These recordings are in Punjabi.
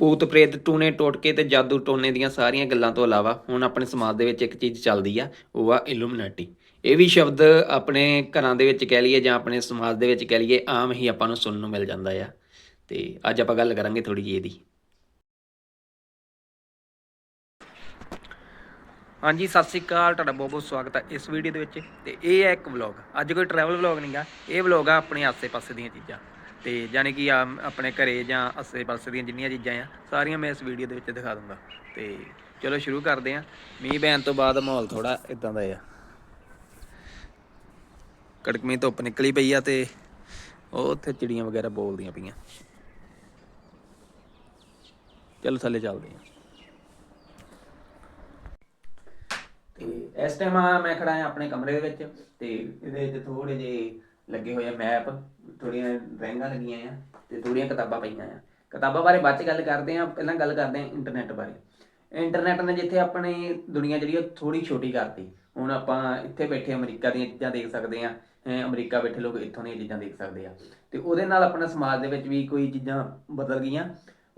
ਭੂਤ ਪ੍ਰੇਤ, ਟੂਣੇ, ਟੋਟਕੇ ਤੇ ਜਾਦੂ ਟੋਨੇ ਦੀਆਂ ਸਾਰੀਆਂ ਗੱਲਾਂ ਤੋਂ ਇਲਾਵਾ ਹੁਣ ਆਪਣੇ ਸਮਾਜ ਦੇ ਵਿੱਚ ਇੱਕ ਚੀਜ਼ ਚੱਲਦੀ ਆ, ਉਹ ਆ ਇਲੂਮੀਨਾਟੀ ਇਹ ਵੀ ਸ਼ਬਦ ਆਪਣੇ ਘਰਾਂ ਦੇ ਵਿੱਚ ਕਹਿ ਲਈਏ ਜਾਂ ਆਪਣੇ ਸਮਾਜ ਦੇ ਵਿੱਚ ਕਹਿ ਲਈਏ, ਆਮ ਹੀ ਆਪਾਂ ਨੂੰ ਸੁਣਨ ਨੂੰ ਮਿਲ ਜਾਂਦਾ ਆ। ਤੇ ਅੱਜ ਆਪਾਂ ਗੱਲ ਕਰਾਂਗੇ ਥੋੜੀ ਜਿਹੀ ਇਹਦੀ। ਹਾਂਜੀ, ਸਤਿ ਸ੍ਰੀ ਅਕਾਲ, ਤੁਹਾਡਾ ਬਹੁਤ ਬਹੁਤ ਸਵਾਗਤ ਹੈ ਇਸ ਵੀਡੀਓ ਦੇ ਵਿੱਚ। ਤੇ ਇਹ ਹੈ ਇੱਕ ਵਲੌਗ ਅੱਜ ਕੋਈ ਟਰੈਵਲ ਵਲੌਗ ਨਹੀਂਗਾ ਇਹ ਵਲੌਗ ਆ ਆਪਣੇ ਆਸੇ-ਪਾਸੇ ਦੀਆਂ ਚੀਜ਼ਾਂ। ਤੇ ਯਾਨੀ ਕਿ ਆ ਆਪਣੇ ਘਰੇ ਜਾਂ ਆਸੇ-ਪਾਸੇ ਦੀਆਂ ਜਿੰਨੀਆਂ ਚੀਜ਼ਾਂ ਆ, ਸਾਰੀਆਂ ਮੈਂ ਇਸ ਵੀਡੀਓ ਦੇ ਵਿੱਚ ਦਿਖਾ ਦੂੰਗਾ। ਤੇ ਚਲੋ ਸ਼ੁਰੂ ਕਰਦੇ ਹਾਂ ਮੀਂਹ ਪੈਣ ਤੋਂ ਬਾਅਦ ਮਾਹੌਲ ਥੋੜਾ ਇਦਾਂ ਦਾ ਆ। ਕੜਕਮੀ ਧੁੱਪ ਨਿਕਲੀ ਪਈ ਆ ਤੇ ਉਹ ਉੱਥੇ ਚਿੜੀਆਂ ਵਗੈਰਾ ਬੋਲਦੀਆਂ ਪਈਆਂ। ਚਲੋ ਥੱਲੇ ਚੱਲਦੇ ਹਾਂ ਤੇ ਇਸ ਟਾਈਮ ਮੈਂ ਖੜਾ ਹਾਂ ਆਪਣੇ ਕਮਰੇ ਦੇ ਵਿੱਚ ਤੇ ਇਹਦੇ ਵਿੱਚ ਥੋੜੇ ਜਿਹੇ ਲੱਗੇ ਹੋਏ ਆ ਮੈਪ ਥੋੜੀਆਂ ਡਰਾਇੰਗਾਂ ਲੱਗੀਆਂ ਆ ਤੇ ਥੋੜੀਆਂ ਕਿਤਾਬਾਂ ਪਈਆਂ ਆ। ਕਿਤਾਬਾਂ ਬਾਰੇ ਬਾਅਦ ਚ ਗੱਲ ਕਰਦੇ ਆ, ਪਹਿਲਾਂ ਗੱਲ ਕਰਦੇ ਆ ਇੰਟਰਨੈਟ ਬਾਰੇ। ਇੰਟਰਨੈਟ ਨੇ ਜਿੱਥੇ ਆਪਣੀ ਦੁਨੀਆ ਜਿਹੜੀ ਉਹ ਥੋੜੀ ਛੋਟੀ ਕਰਤੀ। ਹੁਣ ਆਪਾਂ ਇੱਥੇ ਬੈਠੇ ਅਮਰੀਕਾ ਦੀਆਂ ਚੀਜ਼ਾਂ ਦੇਖ ਸਕਦੇ ਆ। ਅਮਰੀਕਾ ਬੈਠੇ ਲੋਕ ਇੱਥੋਂ ਦੀਆਂ ਚੀਜ਼ਾਂ ਦੇਖ ਸਕਦੇ ਆ। ਤੇ ਉਹਦੇ ਨਾਲ ਆਪਣਾ ਸਮਾਜ ਦੇ ਵਿੱਚ ਵੀ ਕੋਈ ਚੀਜ਼ਾਂ ਬਦਲ ਗਈਆਂ।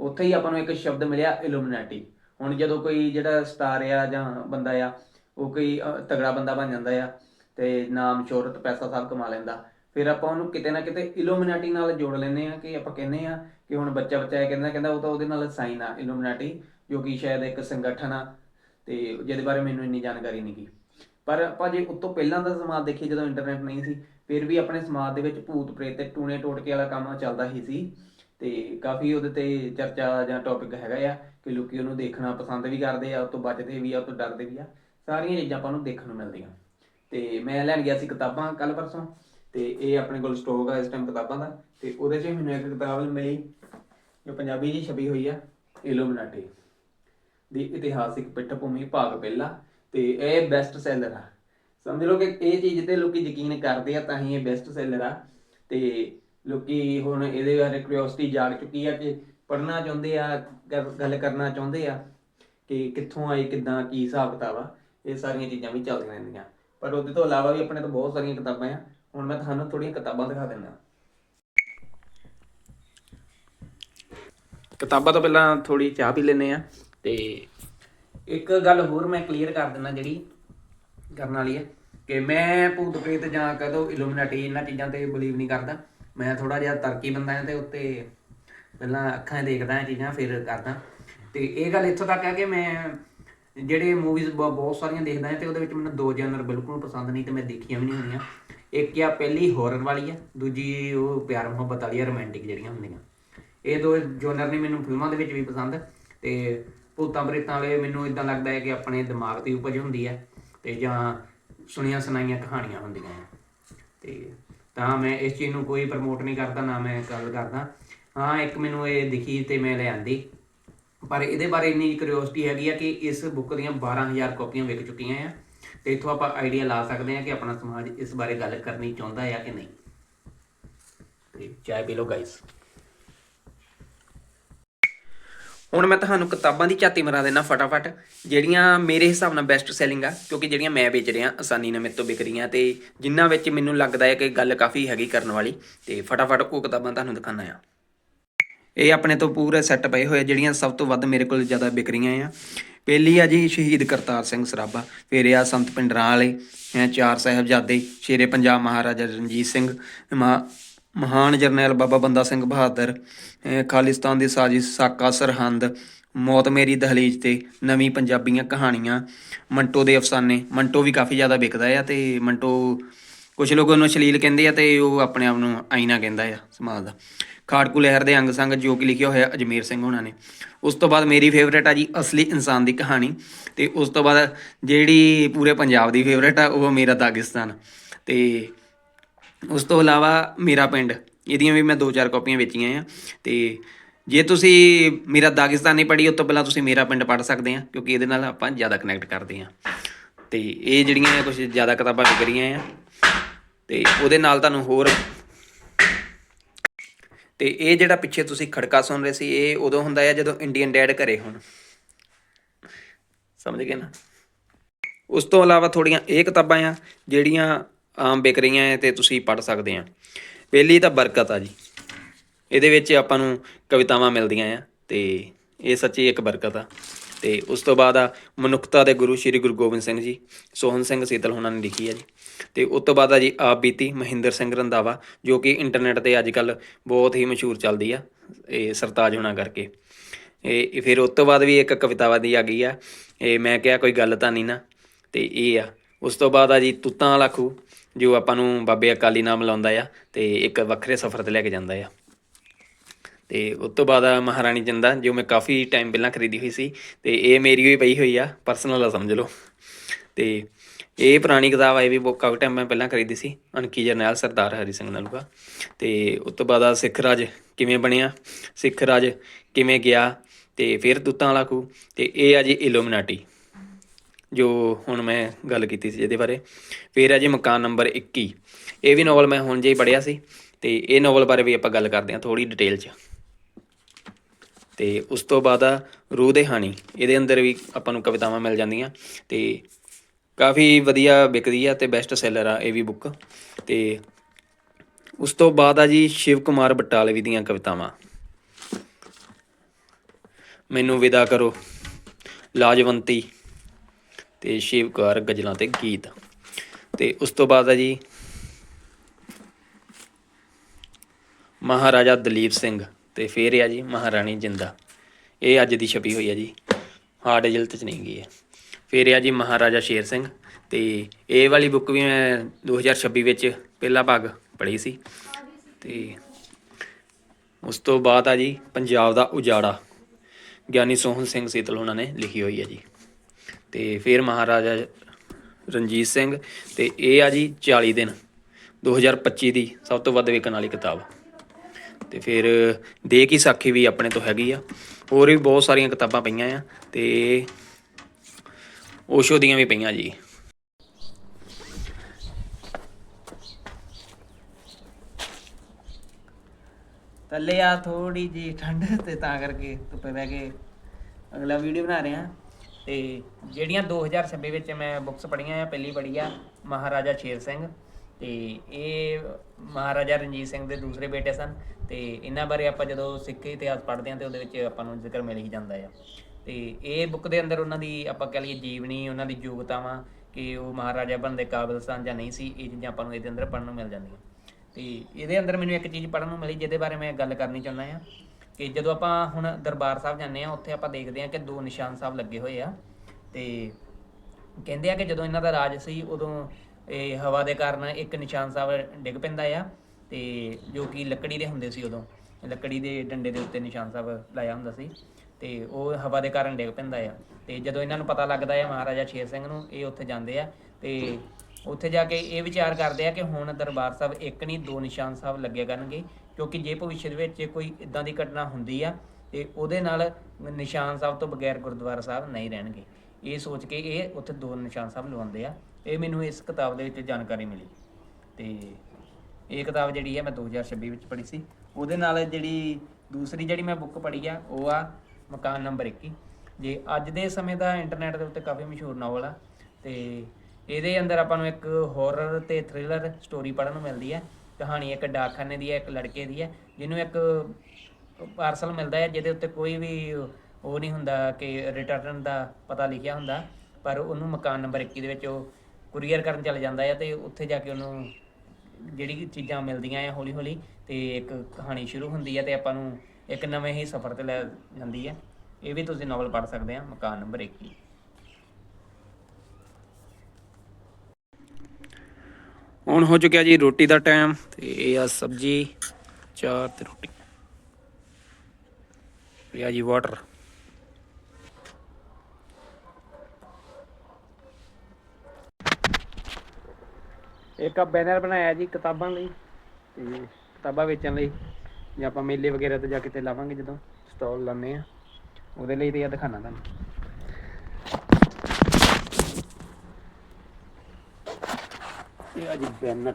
ਉੱਥੇ ਹੀ ਆਪਾਂ ਨੂੰ ਇੱਕ ਸ਼ਬਦ ਮਿਲਿਆ ਇਲੂਮੀਨਾਟੀ ਹੁਣ ਜਦੋਂ ਕੋਈ ਜਿਹੜਾ ਸਟਾਰ ਆ ਜਾਂ ਬੰਦਾ ਆ, ਉਹ ਕੋਈ ਤਗੜਾ ਬੰਦਾ ਬਣ ਜਾਂਦਾ ਆ ਤੇ ਨਾਮ, ਸ਼ੋਹਰਤ, ਪੈਸਾ ਸਭ ਕਮਾ ਲੈਂਦਾ। ਫਿਰ ਆਪਾਂ ਉਹਨੂੰ ਕਿਤੇ ਨਾ ਕਿਤੇ ਇਲੂਮੀਨਾਟੀ ਨਾਲ ਜੋੜ ਲੈਂਦੇ ਆ ਕਿ ਆਪਾਂ ਕਹਿੰਦੇ ਆ ਕਿ ਹੁਣ ਬੱਚਾ ਬੱਚਾ ਕਹਿੰਦਾ ਕਹਿੰਦਾ ਉਹ ਤਾਂ ਉਹਦੇ ਨਾਲ ਸਾਈਨ ਆ ਇਲੂਮੀਨਾਟੀ ਜੋ ਕਿ ਸ਼ਾਇਦ ਇੱਕ ਸੰਗਠਨ ਆ ਤੇ ਜਿਹਦੇ ਬਾਰੇ ਮੈਨੂੰ ਇੰਨੀ ਜਾਣਕਾਰੀ ਨਹੀਂ ਗੀ। ਪਰ ਆਪਾਂ ਜੇ ਉਸ ਪਹਿਲਾਂ ਦਾ ਸਮਾਜ ਦੇਖੀਏ ਜਦੋਂ ਇੰਟਰਨੈਟ ਨਹੀਂ ਸੀ, ਫਿਰ ਵੀ ਆਪਣੇ ਸਮਾਜ ਦੇ ਵਿੱਚ ਭੂਤ ਪ੍ਰੇਤ ਤੇ ਟੂਣੇ ਟੋਟਕੇ ਵਾਲਾ ਕੰਮ ਚੱਲਦਾ ਹੀ ਸੀ ਤੇ ਕਾਫੀ ਉਹਦੇ ਤੇ ਚਰਚਾ ਜਾਂ ਟੌਪਿਕ ਹੈਗਾ ਆ ਕਿ ਲੋਕੀ ਉਹਨੂੰ ਦੇਖਣਾ ਪਸੰਦ ਵੀ ਕਰਦੇ ਆ, ਉਹ ਤੋਂ ਬਚਦੇ ਵੀ ਆ, ਉਹ ਤੋਂ ਡਰਦੇ ਵੀ ਆ। ਸਾਰੀਆਂ ਚੀਜ਼ਾਂ ਆਪਾਂ ਨੂੰ ਦੇਖਣ ਨੂੰ ਮਿਲਦੀਆਂ। ਤੇ ਮੈਂ ਲੈਣ ਗਿਆ ਸੀ ਕਿਤਾਬਾਂ ਕੱਲ ਪਰਸੋਂ। ਤੇ ਇਹ ਆਪਣੇ ਕੋਲ ਸਟਾਕ ਆ ਇਸ ਟਾਈਮ ਕਿਤਾਬਾਂ ਦਾ, ਤੇ ਉਹਦੇ 'ਚ ਮੈਨੂੰ ਇੱਕ ਕਿਤਾਬ ਮਿਲੀ, ਜੋ ਪੰਜਾਬੀ 'ਚ ਛਪੀ ਹੋਈ ਆ ਇਲੂਮੀਨਾਟੀ ਦੀ ਇਤਿਹਾਸਿਕ ਪਿੱਠ ਭੂਮੀ ਭਾਗ ਪਹਿਲਾ, ਤੇ ਇਹ ਬੈਸਟ ਸੈਲਰ ਆ। ਸਮਝ ਲਓ ਕਿ ਇਹ ਚੀਜ਼ ਤੇ ਲੋਕੀ ਯਕੀਨ ਕਰਦੇ ਆ, ਤਾਂ ਹੀ ਇਹ ਬੈਸਟ ਸੈਲਰ ਆ। ਤੇ ਲੋਕੀ ਹੁਣ ਇਹਦੇ ਬਾਰੇ ਕਿਉਰਿਓਸਿਟੀ ਜਾਗ ਚੁੱਕੀ ਆ ਕਿ ਪੜ੍ਹਨਾ ਚਾਹੁੰਦੇ ਆ ਗੱਲ ਕਰਨਾ ਚਾਹੁੰਦੇ ਆ, ਕਿ ਕਿੱਥੋਂ ਆਈ ਕਿੱਦਾਂ, ਕੀ ਹਿਸਾਬ ਕਿਤਾਬ ਆ, ਇਹ ਸਾਰੀਆਂ ਚੀਜ਼ਾਂ ਵੀ ਚੱਲਦੀਆਂ ਰਹਿੰਦੀਆਂ। ਪਰ ਉਹਦੇ ਤੋਂ ਇਲਾਵਾ ਵੀ ਆਪਣੇ ਤੋਂ ਬਹੁਤ ਸਾਰੀਆਂ ਕਿਤਾਬਾਂ ਆ ਹੁਣ ਮੈਂ ਤੁਹਾਨੂੰ ਥੋੜੀਆਂ ਕਿਤਾਬਾਂ ਦਿਖਾ ਦਿੰਦਾ। ਕਿਤਾਬਾਂ ਤੋਂ ਪਹਿਲਾਂ ਥੋੜੀ ਚਾਹ ਪੀ ਲੈਨੇ ਆ ਤੇ ਇੱਕ ਗੱਲ ਹੋਰ ਮੈਂ ਕਲੀਅਰ ਕਰ ਦਿੰਦਾ ਜਿਹੜੀ ਕਰਨ ਵਾਲੀ ਹੈ ਕਿ ਮੈਂ ਭੂਤ ਪ੍ਰੇਤ ਜਾਂ ਕਦੋਂ ਇਲੂਮੀਨਾਟੀ ਇਹਨਾਂ ਚੀਜ਼ਾਂ ਤੇ ਬਲੀਵ ਨਹੀਂ ਕਰਦਾ। ਮੈਂ ਥੋੜਾ ਜਿਹਾ ਤਰਕੀ ਬੰਦਾ ਹਾਂ ਤੇ ਉੱਤੇ ਪਹਿਲਾਂ ਅੱਖਾਂ ਦੇਖਦਾ ਹਾਂ ਚੀਜ਼ਾਂ, ਫਿਰ ਕਰਦਾ। ਤੇ ਇਹ ਗੱਲ ਇੱਥੋਂ ਤੱਕ ਹੈ ਕਿ ਮੈਂ ਜਿਹੜੇ ਮੂਵੀਜ਼ ਬਹੁਤ ਸਾਰੀਆਂ ਦੇਖਦਾ ਹਾਂ ਤੇ ਉਹਦੇ ਵਿੱਚ ਮੈਨੂੰ ਦੋ ਜਨਰ ਬਿਲਕੁਲ ਪਸੰਦ ਨਹੀਂ ਤੇ ਮੈਂ ਦੇਖੀਆਂ ਵੀ ਨਹੀਂ ਹੁੰਦੀਆਂ ਇੱਕ ਆ ਪਹਿਲੀ ਹਾਰਰ ਵਾਲੀ ਆ, ਦੂਜੀ ਉਹ ਪਿਆਰ ਮੁਹੱਬਤ ਵਾਲੀ ਆ ਰੋਮਾਂਟਿਕ ਜਿਹੜੀਆਂ ਹੁੰਦੀਆਂ। ਇਹ ਦੋ ਜੋਨਰ ਨੇ ਮੈਨੂੰ ਫਿਲਮਾਂ ਦੇ ਵਿੱਚ ਵੀ ਪਸੰਦ, ਤੇ ਭੂਤਾਂ ਪ੍ਰੇਤਾਂ ਵਾਲੇ ਮੈਨੂੰ ਇਦਾਂ ਲੱਗਦਾ ਹੈ ਕਿ ਆਪਣੇ ਦਿਮਾਗ ਦੀ ਉਪਜ ਹੁੰਦੀ ਹੈ ਤੇ ਜਾਂ ਸੁਣੀਆਂ ਸੁਣਾਈਆਂ ਕਹਾਣੀਆਂ ਹੁੰਦੀਆਂ ਹੈ ਤੇ ਤਾਂ ਮੈਂ ਇਸ ਚੀਜ਼ ਨੂੰ ਕੋਈ ਪ੍ਰਮੋਟ ਨਹੀਂ ਕਰਦਾ, ਨਾ ਮੈਂ ਗੱਲ ਕਰਦਾ। ਹਾਂ, ਇੱਕ ਮੈਨੂੰ ਇਹ ਦਿਖੀ ਤੇ ਮੈਂ ਲੈ ਆਂਦੀ। ਪਰ ਇਹਦੇ ਬਾਰੇ ਇੰਨੀ ਕਿਉਰਿਓਸਿਟੀ ਹੈਗੀ ਆ ਕਿ ਇਸ ਬੁੱਕ ਦੀਆਂ 12000 ਕਾਪੀਆਂ ਵਿਕ ਚੁੱਕੀਆਂ ਆ। ਤੇ ਇਥੋਂ ਆਪਾਂ ਆਈਡੀਆ ਲਾ ਸਕਦੇ ਹਾਂ ਕਿ ਆਪਣਾ ਸਮਾਜ ਇਸ ਬਾਰੇ ਗੱਲ ਕਰਨੀ ਚਾਹੁੰਦਾ ਹੈ ਕਿ ਨਹੀਂ। ਤੇ ਚਾਹ ਪੀ ਲਓ ਗਾਇਸ ਹੁਣ ਮੈਂ ਤੁਹਾਨੂੰ ਕਿਤਾਬਾਂ ਦੀ ਝਾਤੀ ਮਰਾ ਦੇਣਾ ਫਟਾਫਟ, ਜਿਹੜੀਆਂ ਮੇਰੇ ਹਿਸਾਬ ਨਾਲ ਬੈਸਟ ਸੈਲਿੰਗ ਆ, ਕਿਉਂਕਿ ਜਿਹੜੀਆਂ ਮੈਂ ਵੇਚ ਰਿਹਾ, ਆਸਾਨੀ ਨਾਲ ਮੇਰੇ ਤੋਂ ਵਿਕ ਰਹੀਆਂ ਤੇ ਜਿਨ੍ਹਾਂ ਵਿੱਚ ਮੈਨੂੰ ਲੱਗਦਾ ਹੈ ਕਿ ਗੱਲ ਕਾਫੀ ਹੈਗੀ ਕਰਨ ਵਾਲੀ, ਤੇ ਫਟਾਫਟ ਉਹ ਕਿਤਾਬਾਂ ਤੁਹਾਨੂੰ ਦਿਖਾਣਾ ਆ। ਇਹ ਆਪਣੇ ਤੋਂ ਪੂਰੇ ਸੈੱਟ ਪਏ ਹੋਏ ਆ, ਜਿਹੜੀਆਂ ਸਭ ਤੋਂ ਵੱਧ ਮੇਰੇ ਕੋਲ ਜ਼ਿਆਦਾ ਵਿਕ ਰਹੀਆਂ ਆ। ਪਹਿਲੀ ਆ ਜੀ ਸ਼ਹੀਦ ਕਰਤਾਰ ਸਿੰਘ ਸਰਾਭਾ ਫਿਰ ਆ ਸੰਤ ਪਿੰਡਰਾਂ ਵਾਲੇ ਇਹ ਚਾਰ ਸਾਹਿਬਜ਼ਾਦੇ ਸ਼ੇਰੇ ਪੰਜਾਬ ਮਹਾਰਾਜਾ ਰਣਜੀਤ ਸਿੰਘ ਮਹਾ- ਮਹਾਨ ਜਰਨੈਲ ਬਾਬਾ ਬੰਦਾ ਸਿੰਘ ਬਹਾਦਰ ਖਾਲਿਸਤਾਨ ਦੀ ਸਾਜ਼ਿਸ਼ ਸਾਕਾ ਸਰਹੰਦ ਮੌਤ ਮੇਰੀ ਦਹਲੀਜ਼ ਤੇ ਨਵੀਂ ਪੰਜਾਬੀਆਂ ਕਹਾਣੀਆਂ ਮੰਟੋ ਦੇ ਅਫਸਾਨੇ ਮੰਟੋ ਵੀ ਕਾਫੀ ਜ਼ਿਆਦਾ ਵਿਕਦਾ ਆ ਤੇ ਮੰਟੋ ਕੁਝ ਲੋਕ ਉਹਨੂੰ ਅਸ਼ਲੀਲ ਕਹਿੰਦੇ ਆ ਤੇ ਉਹ ਆਪਣੇ ਆਪ ਨੂੰ ਆਈਨਾ ਕਹਿੰਦਾ ਆ ਸਮਾਜ ਦਾ। ਖਾੜਕੂ ਲਹਿਰ ਦੇ ਅੰਗ ਸੰਗ ਜੋ ਕਿ ਲਿਖਿਆ ਹੋਇਆ ਅਜਮੇਰ ਸਿੰਘ ਹੋਣਾ ਨੇ। ਉਸ ਤੋਂ ਬਾਅਦ ਮੇਰੀ ਫੇਵਰੇਟ ਆ ਜੀ ਅਸਲੀ ਇਨਸਾਨ ਦੀ ਕਹਾਣੀ। ਤੇ ਉਸ ਤੋਂ ਬਾਅਦ ਜਿਹੜੀ ਪੂਰੇ ਪੰਜਾਬ ਦੀ ਫੇਵਰੇਟ ਆ, ਉਹ ਮੇਰਾ ਦਾਗਿਸਤਾਨ। ਤੇ ਉਸ ਤੋਂ ਇਲਾਵਾ ਮੇਰਾ ਪਿੰਡ। ਇਹਦੀਆਂ ਵੀ ਮੈਂ ਦੋ ਚਾਰ ਕਾਪੀਆਂ ਵੇਚੀਆਂ ਆ। ਤੇ ਜੇ ਤੁਸੀਂ ਮੇਰਾ ਦਾਗਿਸਤਾਨ ਨਹੀਂ ਪੜ੍ਹੀ, ਉਸ ਤੋਂ ਪਹਿਲਾਂ ਤੁਸੀਂ ਮੇਰਾ ਪਿੰਡ ਪੜ੍ਹ ਸਕਦੇ ਆ, ਕਿਉਂਕਿ ਇਹਦੇ ਨਾਲ ਆਪਾਂ ਜ਼ਿਆਦਾ ਕਨੈਕਟ ਕਰਦੇ ਆ। ਤੇ ਇਹ ਜਿਹੜੀਆਂ ਕੁਝ ਜ਼ਿਆਦਾ ਕਿਤਾਬਾਂ ਵਿਕ ਆ ਤੇ ਉਹਦੇ ਨਾਲ ਤੁਹਾਨੂੰ ਹੋਰ ਤੇ ਇਹ ਜਿਹੜਾ ਪਿੱਛੇ ਤੁਸੀਂ ਖੜਕਾ ਸੁਣ ਰਹੇ ਸੀ, ਇਹ ਉਦੋਂ ਹੁੰਦਾ ਹੈ ਜਦੋਂ ਇੰਡੀਅਨ ਡੈਡ ਘਰੇ ਹੋਣ। ਸਮਝ ਗਏ ਨਾ? ਉਸ ਤੋਂ ਇਲਾਵਾ ਥੋੜੀਆਂ ਇਹ ਕਿਤਾਬਾਂ ਆ, ਜਿਹੜੀਆਂ ਆਮ ਵਿਕ ਰਹੀਆਂ ਹੈ ਤੇ ਤੁਸੀਂ ਪੜ੍ਹ ਸਕਦੇ ਆ। ਪਹਿਲੀ ਤਾਂ ਬਰਕਤ ਆ ਜੀ। ਇਹਦੇ ਵਿੱਚ ਆਪਾਂ ਨੂੰ ਕਵਿਤਾਵਾਂ ਮਿਲਦੀਆਂ ਆ ਤੇ ਇਹ ਸੱਚੀ ਇੱਕ ਬਰਕਤ ਆ। ਤੇ ਉਸ ਤੋਂ ਬਾਅਦ ਆ ਮਨੁੱਖਤਾ ਦੇ ਗੁਰੂ ਸ੍ਰੀ ਗੁਰੂ ਗੋਬਿੰਦ ਸਿੰਘ ਜੀ ਸੋਹਨ ਸਿੰਘ ਸੀਤਲ ਉਹਨਾਂ ਨੇ ਲਿਖੀ ਆ ਜੀ। ਤੇ ਉਸ ਤੋਂ ਬਾਅਦ ਆ ਜੀ, ਆਪ ਬੀਤੀ ਮਹਿੰਦਰ ਸਿੰਘ ਰੰਧਾਵਾ, ਜੋ ਕਿ ਇੰਟਰਨੈਟ ਤੇ ਅੱਜ ਕੱਲ ਬਹੁਤ ਹੀ ਮਸ਼ਹੂਰ ਚੱਲਦੀ ਆ, ਇਹ ਸਰਤਾਜ ਹੋਣਾ ਕਰਕੇ। ਇਹ ਫਿਰ ਉਸ ਤੋਂ ਬਾਅਦ ਵੀ ਇੱਕ ਕਵਿਤਾਵਾ ਦੀ ਆ ਗਈ ਆ, ਇਹ ਮੈਂ ਕਿਹਾ ਕੋਈ ਗੱਲ ਤਾਂ ਨਹੀਂ ਨਾ, ਤੇ ਇਹ ਆ। ਉਸ ਤੋਂ ਬਾਅਦ ਆ ਜੀ, ਤੁੱਤਾਂ ਵਾਲਾ ਖੂਹ, ਜੋ ਆਪਾਂ ਨੂੰ ਬਾਬੇ ਅਕਾਲੀ ਨਾਮ ਲਾਉਂਦਾ ਆ, ਤੇ ਇੱਕ ਵੱਖਰੇ ਸਫ਼ਰ ਤੇ ਲੈ ਕੇ ਜਾਂਦਾ ਆ। ਤੇ ਉਸ ਤੋਂ ਬਾਅਦ ਆ ਮਹਾਰਾਣੀ ਜਿੰਦਾ, ਜੋ ਮੈਂ ਕਾਫੀ ਟਾਈਮ ਪਹਿਲਾਂ ਖਰੀਦੀ ਹੋਈ ਸੀ ਤੇ ਇਹ ਮੇਰੀ ਹੋਈ ਪਈ ਹੋਈ ਆ ਪਰਸਨਲ ਆ ਸਮਝ ਲਓ। ਤੇ ਇਹ ਪੁਰਾਣੀ ਕਿਤਾਬ ਆ, ਇਹ ਵੀ ਬੁੱਕ ਕਾਫੀ ਟਾਈਮ ਮੈਂ ਪਹਿਲਾਂ ਖਰੀਦੀ ਸੀ ਅਨਕੀ ਜਰਨੈਲ ਸਰਦਾਰ ਹਰੀ ਸਿੰਘ ਨਲੂਆ। ਤੇ ਉਸ ਤੋਂ ਬਾਅਦ ਆ ਸਿੱਖ ਰਾਜ ਕਿਵੇਂ ਬਣਿਆ, ਸਿੱਖ ਰਾਜ ਕਿਵੇਂ ਗਿਆ, ਤੇ ਫਿਰ ਤੁੱਤਾਂ ਵਾਲਾ ਖੂਹ, ਤੇ ਇਹ ਆ ਜੀ ਇਲੂਮੀਨਾਟੀ, ਜੋ ਹੁਣ ਮੈਂ ਗੱਲ ਕੀਤੀ ਸੀ ਜਿਹਦੇ ਬਾਰੇ। ਫਿਰ ਆ ਜੀ ਮਕਾਨ ਨੰਬਰ 21 ਇਹ ਵੀ ਨੋਵਲ ਮੈਂ ਹੁਣ ਜੇ ਪੜਿਆ ਸੀ, ਤੇ ਇਹ ਨੋਵਲ ਬਾਰੇ ਵੀ ਆਪਾਂ ਗੱਲ ਕਰਦੇ ਹਾਂ ਥੋੜੀ ਡਿਟੇਲ 'ਚ। ਤੇ ਉਸ ਤੋਂ ਬਾਅਦ ਆ ਰੂਹ ਦੇ ਹਾਣੀ। ਇਹਦੇ ਅੰਦਰ ਵੀ ਆਪਾਂ ਨੂੰ ਕਵਿਤਾਵਾਂ ਮਿਲ ਜਾਂਦੀਆਂ ਤੇ ਕਾਫੀ ਵਧੀਆ ਵਿਕਦੀ ਆ ਤੇ ਬੈਸਟ ਸੈਲਰ ਆ ਇਹ ਵੀ ਬੁੱਕ ਤੇ ਉਸ ਤੋਂ ਬਾਅਦ ਆ ਜੀ ਸ਼ਿਵ ਕੁਮਾਰ ਬਟਾਲਵੀ ਦੀਆਂ ਕਵਿਤਾਵਾਂ। ਮੈਨੂੰ ਵਿਦਾ ਕਰੋ, ਲਾਜਵੰਤੀ ਤੇ ਸ਼ਿਵ ਕੁਮਾਰ ਗਜ਼ਲਾਂ ਤੇ ਗੀਤ। ਤੇ ਉਸ ਤੋਂ ਬਾਅਦ ਆ ਜੀ ਮਹਾਰਾਜਾ ਦਲੀਪ ਸਿੰਘ। ਤੇ ਫਿਰ ਆ ਜੀ ਮਹਾਰਾਣੀ ਜਿੰਦਾ। ਇਹ ਅੱਜ ਦੀ ਛਪੀ ਹੋਈ ਹੈ ਜੀ। ਹਾਰਡ ਜਿਲਤ ਚ ਨਹੀਂ ਗਈ ਹੈ ਫਿਰ ਆ ਜੀ ਮਹਾਰਾਜਾ ਸ਼ੇਰ ਸਿੰਘ ਤੇ ਇਹ ਵਾਲੀ ਬੁੱਕ ਵੀ ਮੈਂ 2026 ਵਿੱਚ ਪਹਿਲਾ ਭਾਗ ਪੜ੍ਹੀ ਸੀ। ਤੇ ਉਸ ਤੋਂ ਬਾਅਦ ਆ ਜੀ ਪੰਜਾਬ ਦਾ ਉਜਾੜਾ। ਗਿਆਨੀ ਸੋਹਣ ਸਿੰਘ ਸੀਤਲ ਉਹਨਾਂ ਨੇ ਲਿਖੀ ਹੋਈ ਹੈ ਜੀ। ਤੇ ਫਿਰ ਮਹਾਰਾਜਾ ਰਣਜੀਤ ਸਿੰਘ ਤੇ ਇਹ ਆ ਜੀ 40 ਦਿਨ 2025 ਦੀ ਸਭ ਤੋਂ ਵੱਧ ਵਿਕਣ ਵਾਲੀ ਕਿਤਾਬ। ਤੇ ਫਿਰ ਦੇ ਕੀ ਸਾਖੀ ਵੀ ਆਪਣੇ ਤੋਂ ਹੈਗੀ ਆ। ਹੋਰ ਵੀ ਬਹੁਤ ਸਾਰੀਆਂ ਕਿਤਾਬਾਂ ਪਈਆਂ ਆ ਤੇ ਓਸ਼ੋ ਦੀਆਂ ਵੀ ਪਈਆਂ ਜੀ। ਥੱਲੇ ਆ ਥੋੜੀ ਜੀ ਠੰਡ ਤੇ ਤਾਂ ਕਰਕੇ ਧੁੱਪੇ ਬਹਿ ਕੇ ਅਗਲਾ ਵੀਡੀਓ ਬਣਾ ਰਹੇ। ਆ ਤੇ ਜਿਹੜੀਆਂ 2026 ਵਿੱਚ ਮੈਂ ਬੁੱਕਸ ਪੜ੍ਹੀਆਂ ਆ, ਪਹਿਲੀ ਪੜ੍ਹੀ ਆ ਮਹਾਰਾਜਾ ਸ਼ੇਰ ਸਿੰਘ। ਤੇ ਇਹ ਮਹਾਰਾਜਾ ਰਣਜੀਤ ਸਿੰਘ ਦੇ ਦੂਸਰੇ ਬੇਟੇ ਸਨ ਤੇ ਇਹਨਾਂ ਬਾਰੇ ਆਪਾਂ ਜਦੋਂ ਸਿੱਖ ਇਤਿਹਾਸ ਪੜ੍ਹਦੇ ਹਾਂ ਤੇ ਉਹਦੇ ਵਿੱਚ ਆਪਾਂ ਨੂੰ ਜ਼ਿਕਰ ਮਿਲ ਹੀ ਜਾਂਦਾ ਆ। ਤੇ ਇਹ ਬੁੱਕ ਦੇ ਅੰਦਰ ਉਹਨਾਂ ਦੀ ਆਪਾਂ ਕਹ ਲਈਏ ਜੀਵਨੀ, ਉਹਨਾਂ ਦੀ ਯੋਗਤਾਵਾਂ ਕਿ ਉਹ ਮਹਾਰਾਜਾ ਬਣਨ ਦੇ ਕਾਬਿਲ ਸਨ ਜਾਂ ਨਹੀਂ ਸੀ, ਇਹ ਚੀਜ਼ਾਂ ਆਪਾਂ ਨੂੰ ਇਹਦੇ ਅੰਦਰ ਪੜ੍ਹਨ ਨੂੰ ਮਿਲ ਜਾਂਦੀਆਂ। ਤੇ ਇਹਦੇ ਅੰਦਰ ਮੈਨੂੰ ਇੱਕ ਚੀਜ਼ ਪੜ੍ਹਨ ਨੂੰ ਮਿਲੀ ਜਿਹਦੇ ਬਾਰੇ ਮੈਂ ਗੱਲ ਕਰਨੀ ਚਾਹੁੰਦਾ ਆ ਕਿ ਜਦੋਂ ਆਪਾਂ ਹੁਣ ਦਰਬਾਰ ਸਾਹਿਬ ਜਾਂਦੇ ਆ ਉੱਥੇ ਆਪਾਂ ਦੇਖਦੇ ਆ ਕਿ ਦੋ ਨਿਸ਼ਾਨ ਸਾਹਿਬ ਲੱਗੇ ਹੋਏ ਆ ਤੇ ਕਹਿੰਦੇ ਆ ਕਿ ਜਦੋਂ ਇਹਨਾਂ ਦਾ ਰਾਜ ਸੀ, ਉਦੋਂ ਇਹ ਹਵਾ ਦੇ ਕਾਰਨ ਇੱਕ ਨਿਸ਼ਾਨ ਸਾਹਿਬ ਡਿੱਗ ਪੈਂਦਾ ਆ ਤੇ ਜੋ ਕਿ ਲੱਕੜੀ ਦੇ ਹੁੰਦੇ ਸੀ ਉਦੋਂ। ਲੱਕੜੀ ਦੇ ਡੰਡੇ ਦੇ ਉੱਤੇ ਨਿਸ਼ਾਨ ਸਾਹਿਬ ਲਾਇਆ ਹੁੰਦਾ ਸੀ ਤੇ ਉਹ ਹਵਾ ਦੇ ਕਾਰਨ ਡਿੱਗ ਪੈਂਦਾ ਆ। ਤੇ ਜਦੋਂ ਇਹਨਾਂ ਨੂੰ ਪਤਾ ਲੱਗਦਾ ਆ ਮਹਾਰਾਜਾ ਸ਼ੇਰ ਸਿੰਘ ਨੂੰ, ਇਹ ਉੱਥੇ ਜਾਂਦੇ ਆ ਤੇ ਉੱਥੇ ਜਾ ਕੇ ਇਹ ਵਿਚਾਰ ਕਰਦੇ ਆ ਕਿ ਹੁਣ ਦਰਬਾਰ ਸਾਹਿਬ ਇੱਕ ਨਹੀਂ, ਦੋ ਨਿਸ਼ਾਨ ਸਾਹਿਬ ਲੱਗੇ ਕਰਨਗੇ, ਕਿਉਂਕਿ ਜੇ ਭਵਿੱਖ ਦੇ ਵਿੱਚ ਕੋਈ ਇਦਾਂ ਦੀ ਘਟਨਾ ਹੁੰਦੀ ਆ, ਤੇ ਉਹਦੇ ਨਾਲ ਨਿਸ਼ਾਨ ਸਾਹਿਬ ਤੋਂ ਬਗੈਰ ਗੁਰਦੁਆਰਾ ਸਾਹਿਬ ਨਹੀਂ ਰਹਿਣਗੇ। ਇਹ ਸੋਚ ਕੇ ਇਹ ਉੱਥੇ ਦੋ ਨਿਸ਼ਾਨ ਸਾਹਿਬ ਲਵਾਉਂਦੇ ਆ। ਇਹ ਮੈਨੂੰ ਇਸ ਕਿਤਾਬ ਦੇ ਵਿੱਚ ਜਾਣਕਾਰੀ ਮਿਲੀ ਤੇ ਇਹ ਕਿਤਾਬ ਜਿਹੜੀ ਹੈ ਮੈਂ 2026 ਵਿੱਚ ਪੜ੍ਹੀ ਸੀ। ਉਹਦੇ ਨਾਲ ਜਿਹੜੀ ਦੂਸਰੀ ਜਿਹੜੀ ਮੈਂ ਬੁੱਕ ਪੜ੍ਹੀ ਆ, ਉਹ ਆ ਮਕਾਨ ਨੰਬਰ 21 ਜੇ ਅੱਜ ਦੇ ਸਮੇਂ ਦਾ ਇੰਟਰਨੈਟ ਦੇ ਉੱਤੇ ਕਾਫੀ ਮਸ਼ਹੂਰ ਨਾਵਲ ਆ ਤੇ ਇਹਦੇ ਅੰਦਰ ਆਪਾਂ ਨੂੰ ਇੱਕ ਹੋਰਰ ਤੇ ਥ੍ਰਿਲਰ ਸਟੋਰੀ ਪੜ੍ਹਨ ਨੂੰ ਮਿਲਦੀ ਹੈ ਕਹਾਣੀ ਇੱਕ ਡਾਕਖਾਨੇ ਦੀ ਹੈ ਇੱਕ ਲੜਕੇ ਦੀ ਹੈ ਜਿਹਨੂੰ ਇੱਕ ਪਾਰਸਲ ਮਿਲਦਾ ਹੈ ਜਿਹਦੇ ਉੱਤੇ ਕੋਈ ਵੀ ਉਹ ਨਹੀਂ ਹੁੰਦਾ ਕਿ ਰਿਟਰਨ ਦਾ ਪਤਾ ਲਿਖਿਆ ਹੁੰਦਾ, ਪਰ ਉਹਨੂੰ ਮਕਾਨ ਨੰਬਰ 21 ਦੇ ਵਿੱਚ ਉਹ ਕੁਰੀਅਰ ਕਰਨ ਚਲੇ ਜਾਂਦਾ ਹੈ ਤੇ ਉੱਥੇ ਜਾ ਕੇ ਉਹਨੂੰ ਜਿਹੜੀ ਚੀਜ਼ਾਂ ਮਿਲਦੀਆਂ ਆ ਹੌਲੀ ਹੌਲੀ ਤੇ ਇੱਕ ਕਹਾਣੀ ਸ਼ੁਰੂ ਹੁੰਦੀ ਹੈ ਤੇ ਆਪਾਂ ਨੂੰ ਇੱਕ ਨਵੇਂ ਹੀ ਸਫ਼ਰ ਤੇ ਲੈ ਜਾਂਦੀ ਹੈ ਇਹ ਵੀ ਤੁਸੀਂ ਨਾਵਲ ਪੜ੍ਹ ਸਕਦੇ ਆ, ਮਕਾਨ ਨੰਬਰ 21 ਹੁਣ ਹੋ ਚੁੱਕਿਆ ਜੀ ਰੋਟੀ ਦਾ ਟਾਈਮ ਤੇ ਇਹ ਆ ਸਬਜੀ ਚਾਰ ਤੇ ਰੋਟੀ। ਇਹ ਆ ਜੀ ਵਾਟਰ ਇੱਕ ਆ ਬੈਨਰ ਬਣਾਇਆ ਜੀ ਕਿਤਾਬਾਂ ਲਈ ਤੇ ਕਿਤਾਬਾਂ ਵੇਚਣ ਲਈ। ਜੇ ਆਪਾਂ ਮੇਲੇ ਵਗੈਰਾ ਤੇ ਜਾ ਕੇ ਤੇ ਲਾਵਾਂਗੇ ਜਦੋਂ ਸਟਾਲ ਲਾਉਂਦੇ ਆ ਉਹਦੇ ਲਈ ਤੇ ਇਹ ਦਿਖਾਣਾ ਤੁਹਾਨੂੰ। ਇਹ ਆ ਜੀ ਬੈਨਰ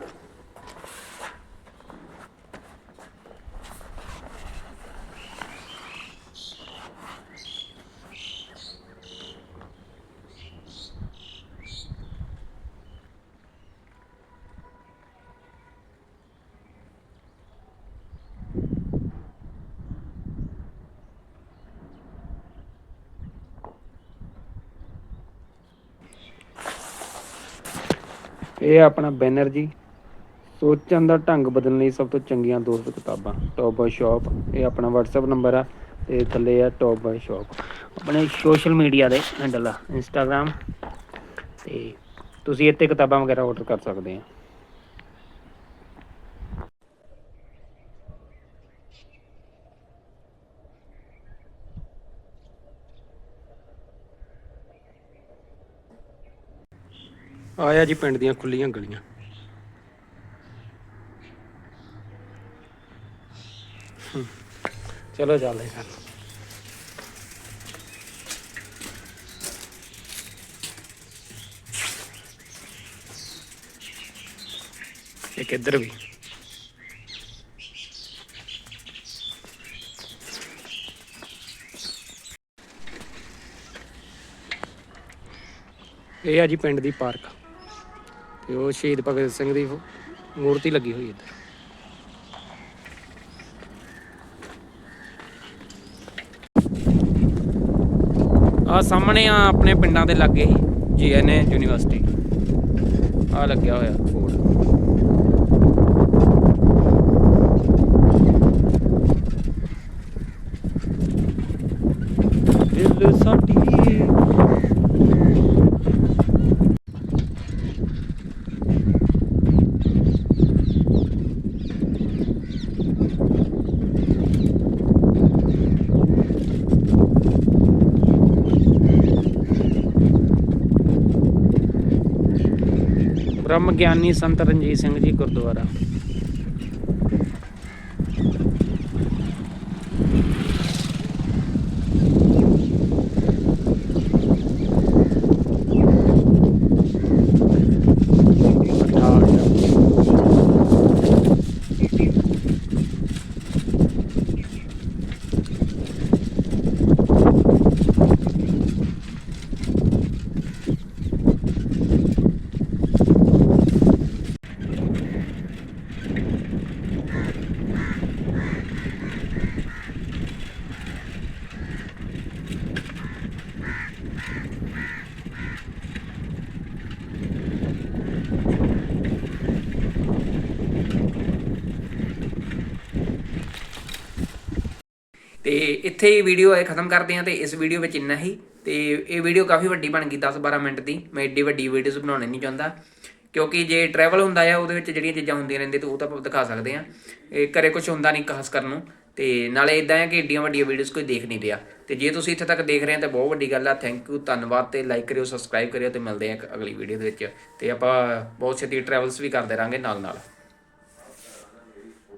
ਇਹ ਆ ਆਪਣਾ ਬੈਨਰ ਜੀ। ਸੋਚਣ ਦਾ ਢੰਗ ਬਦਲਣ ਲਈ ਸਭ ਤੋਂ ਚੰਗੀਆਂ ਦੋਸਤ ਕਿਤਾਬਾਂ। ਟੌਪ ਬਾਏ ਸ਼ਾਪ ਇਹ ਆਪਣਾ WhatsApp ਨੰਬਰ ਆ ਤੇ ਥੱਲੇ ਆ ਟੌਪ ਬਾਏ ਸ਼ਾਪ ਆਪਣੇ ਸੋਸ਼ਲ ਮੀਡੀਆ ਦੇ ਹੈਂਡਲ ਆ ਇੰਸਟਾਗ੍ਰam ਤੇ ਤੁਸੀਂ ਇੱਥੇ ਕਿਤਾਬਾਂ ਵਗੈਰਾ ਆਰਡਰ ਕਰ ਸਕਦੇ ਆ। ਆਇਆ ਜੀ ਪਿੰਡ ਦੀਆਂ ਖੁੱਲੀਆਂ ਗਲੀਆਂ। ਚਲੋ ਚੱਲਦੇ ਸਰ ਇੱਕ ਇੱਧਰ ਵੀ। ਇਹ ਆ ਜੀ ਪਿੰਡ ਦੀ ਪਾਰਕ। ਤੇ ਉਹ ਸ਼ਹੀਦ ਭਗਤ ਸਿੰਘ ਦੀ ਮੂਰਤੀ ਲੱਗੀ ਹੋਈ ਇੱਧਰ ਆ ਸਾਹਮਣੇ ਆ ਆਪਣੇ ਪਿੰਡਾਂ ਦੇ ਲਾਗੇ ਹੀ ਜੀਐਨਏ ਯੂਨੀਵਰਸਿਟੀ। ਆ ਲੱਗਿਆ ਹੋਇਆ ਬੋਰਡ। ਦਿਲ ਸਾਡੀ ਬ੍ਰਹਮ ਗਿਆਨੀ ਸੰਤ ਰਣਜੀਤ ਸਿੰਘ ਜੀ ਗੁਰਦੁਆਰਾ ਤੇ ਇੱਥੇ ਹੀ ਵੀਡੀਓ ਇਹ ਖਤਮ ਕਰਦੇ ਹਾਂ ਤੇ ਇਸ ਵੀਡੀਓ ਵਿੱਚ ਇੰਨਾ ਹੀ। ਤੇ ਇਹ ਵੀਡੀਓ ਕਾਫੀ ਵੱਡੀ ਬਣ ਗਈ 10-12 ਮਿੰਟ ਦੀ। ਮੈਂ ਏਡੀ ਵੱਡੀ ਵੀਡੀਓਜ਼ ਬਣਾਉਣੇ ਨਹੀਂ ਚਾਹੁੰਦਾ। ਕਿਉਂਕਿ ਜੇ ਟਰੈਵਲ ਹੁੰਦਾ ਆ, ਉਹਦੇ ਵਿੱਚ ਜਿਹੜੀਆਂ ਚੀਜ਼ਾਂ ਹੁੰਦੀਆਂ ਰਹਿੰਦੀਆਂ ਤੇ ਉਹ ਤਾਂ ਆਪਾਂ ਦਿਖਾ ਸਕਦੇ ਆ ਇਹ ਘਰੇ ਕੁਝ ਹੁੰਦਾ ਨਹੀਂ ਖਾਸ ਕਰਨ ਨੂੰ। ਤੇ ਨਾਲੇ ਇਦਾਂ ਹੈ ਕਿ ਏਡੀਆਂ ਵੱਡੀਆਂ ਵੀਡੀਓਜ਼ ਕੋਈ ਦੇਖ ਨਹੀਂ ਰਿਹਾ। ਤੇ ਜੇ ਤੁਸੀਂ ਇੱਥੇ ਤੱਕ ਦੇਖ ਰਹੇ ਹੋ ਤਾਂ ਬਹੁਤ ਵੱਡੀ ਗੱਲ ਆ। ਥੈਂਕ ਯੂ ਧੰਨਵਾਦ ਤੇ ਲਾਈਕ ਕਰਿਓ ਸਬਸਕ੍ਰਾਈਬ ਕਰਿਓ ਤੇ ਮਿਲਦੇ ਆ ਇੱਕ ਅਗਲੀ ਵੀਡੀਓ ਦੇ ਵਿੱਚ। ਤੇ ਆਪਾਂ ਬਹੁਤ ਛੇਤੀ ਟਰੈਵਲਸ ਵੀ ਕਰਦੇ ਰਾਂਗੇ ਨਾਲ ਨਾਲ